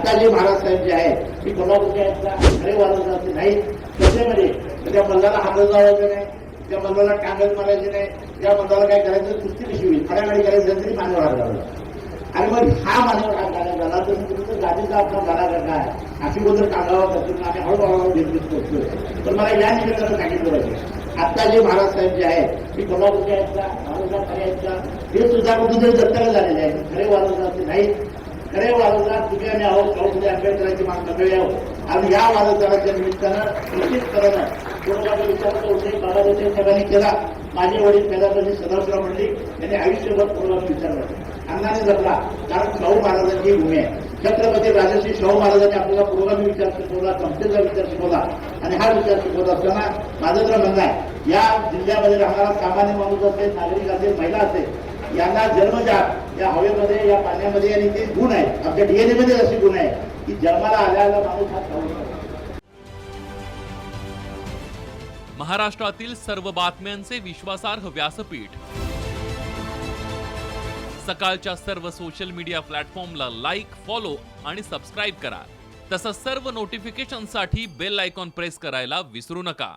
आता जे महाराज साहेब जे आहेत ती कोल्हापूरच्या आहेत का खरे वाजवतात नाही त्याच्यामध्ये त्या मल्लाला हात लावायचं नाही त्या मल्लाला टांगल मारायचे नाही त्या मल्लाला काय करायचं? कुस्ती कशी होईल? खड्याकडे करायचं तरी मानव हात आणि मग हा मानव हात झाला तर तुमचं गाडीचा आपला झाला करणार अशी बद्दल टांगावं करतो आम्ही हळूहळू निर्मित करतो तर मला या निमित्तानं सांगितलं पाहिजे आता जे महाराज साहेब जे आहेत ती कोल्हापूरच्या आहेत का महाराष्ट्रात खरे आहेत का हे सुद्धा कुठेतरी दत्तक झालेले आहेत. खरे वारसदार नाही खरे वारसदार तुम्ही आणि आहोत कौशल्य आंबेडकरांची मान मंडळी आहोत? आणि या वारसदाराच्या निमित्तानं निश्चित करणं कोरोनाचा विचार करते बाबासाहेब सगळ्यांनी केला. माझे वडील मेधापती सदाशिवराव मंडळी यांनी आयुष्यभर कोरोनाचा विचार करतो अण्णाने जपला कारण शाहू महाराजांची भूमी आहे. छत्रपती राजश्री शाहू महाराजांनी आपल्याला पुरोगामी विचार शिकवला संस्थेचा विचार शिकवला. आणि हा विचार शिकवत असताना माझं तर म्हणणं आहे या जिल्ह्यामध्ये राहणारा सामान्य माणूस असेल नागरिक असेल महिला असेल यांना जन्मजात या हवेमध्ये या पाण्यामध्ये आणि ते गुण आहेत. आमच्या डीएनए मध्ये असे गुण आहेत की जन्माला आल्याला माणूस हा खाऊ महाराष्ट्रातील सर्व बातम्यांचे विश्वासार्ह व्यासपीठ. सकाळच्या सर्व सोशल मीडिया प्लॅटफॉर्मला लाईक फॉलो आणि सबस्क्राईब करा. तसंच सर्व नोटिफिकेशनसाठी बेल आयकॉन प्रेस करायला विसरू नका.